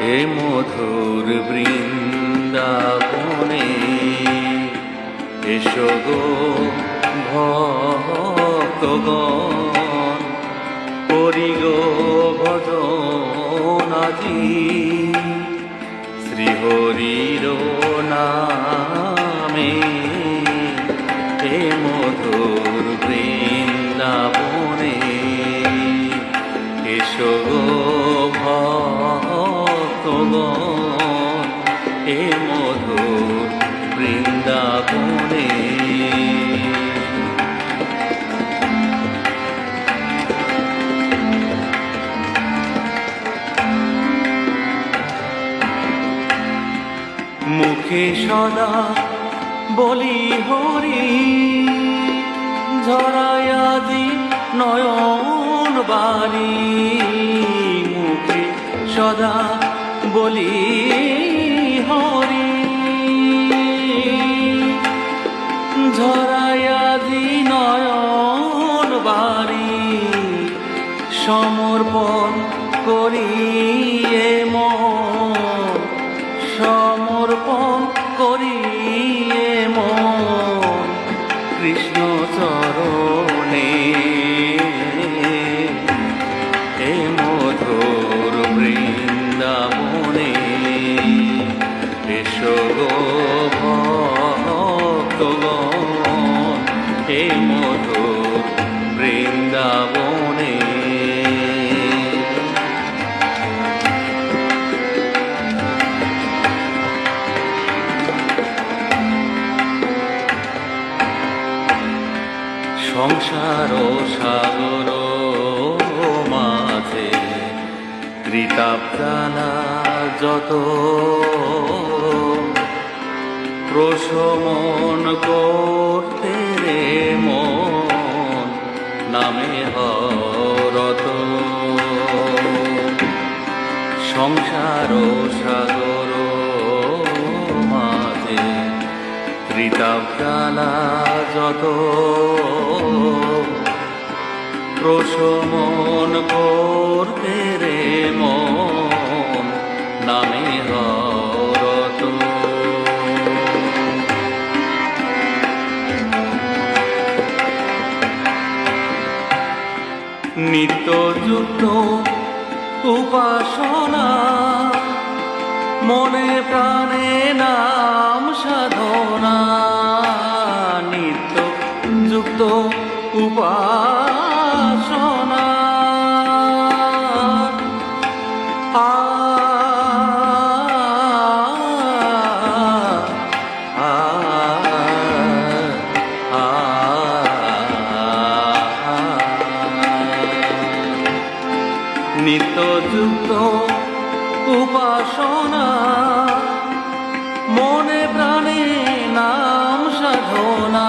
এ মধুর বৃন্দাবনে এসো গো ভক্তগণ। করি গো ভজনাজি শ্রীহরির নামে ভক্তগণ হে মধুর বৃন্দাবনে। মুখে সদা বলি হরি ঝরায়াদি নয়ন বাড়ি মুখে সদা বলি হরি। ঝরায়াদি নয়ন বাড়ি সমর্পণ করিয়ে মন। মধুর বৃন্দাবনে। সংসার সাগর মাঝে ত্রিতাপজালা যত প্রশমন করতে রে মন, নামে হরত। সংসার সাগর মাঝে ত্রিতাপজালা যত। প্রশমন করতে রে মন, নামে হরত। নিত্যযুক্ত উপাসনা। মনে প্রাণে নাম সাধনা। নিত্য যুক্ত উপাসনা নিত্যযুক্ত উপাসনা। মনে প্রাণে নাম সাধনা।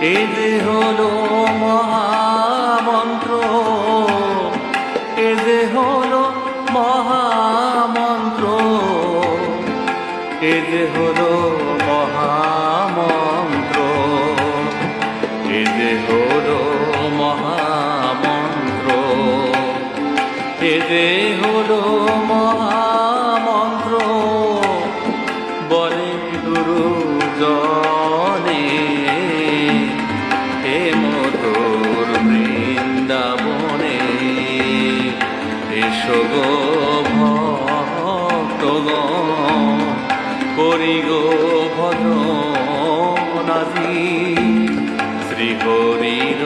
এ যে হলো মহামন্ত্র। এ যে হলো মহামন্ত্র। এ যে হলো মহামন্ত্র। এ যে হলো মহামন্ত্র যে হলো মহামন্ত্র। বলে গুরু জনে হে মধুর বৃন্দাবনে, এসো গো ভক্তগণ করি গো ভজনাজি শ্রী হরির